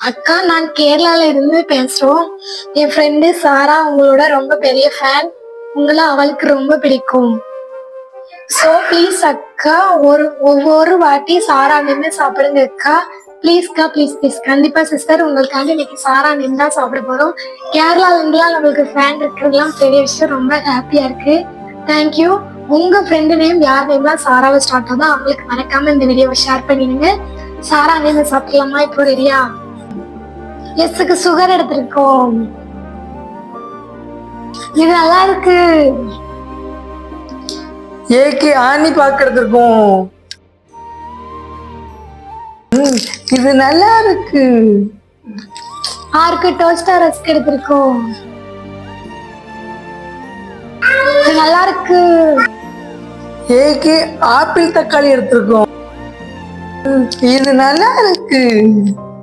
அக்கா நான் கேரளால இருந்து பேசுறோம். என் ஃப்ரெண்டு சாரா உங்களோட ரொம்ப பெரிய ஃபேன் உங்களை அவளுக்கு ரொம்ப பிடிக்கும். ஸோ ப்ளீஸ் அக்கா ஒரு ஒவ்வொரு வாட்டி சாரா நின்று சாப்பிடுங்க அக்கா. ப்ளீஸ்க்கா ப்ளீஸ் ப்ளீஸ் கண்டிப்பா சிஸ்டர் உங்களுக்காண்டி இன்னைக்கு சாரா நின்று தான் சாப்பிட போறோம். கேரளால இருந்துலாம் நம்மளுக்கு ஃபேன் இருக்கிறதுலாம் பெரிய விஷயம். ரொம்ப ஹாப்பியா இருக்கு. தேங்க்யூ உங்க ஃப்ரெண்டு நேம் யார் நேம்லாம் சாராவை ஸ்டார்ட் ஆகுதோ அவங்களுக்கு மறக்காம இந்த வீடியோவை ஷேர் பண்ணிடுங்க. சாரா நேம் சாப்பிடலாமா? இப்போ ரெடியா எஸ்ஸுக்கு சுகர் எடுத்திருக்கோம். இது நல்லா இருக்கு. ஏக்கு ஆணி பாக்குறது இருக்கும் ம், இது நல்லா இருக்கு. ஆருக்கு டோஸ்டா ரஸ்க் எடுத்திருக்கோம். இது நல்லா இருக்கு. ஏக்கு ஆப்பிள் தக்காளி எடுத்திருக்கோம். இது நல்லா இருக்கு.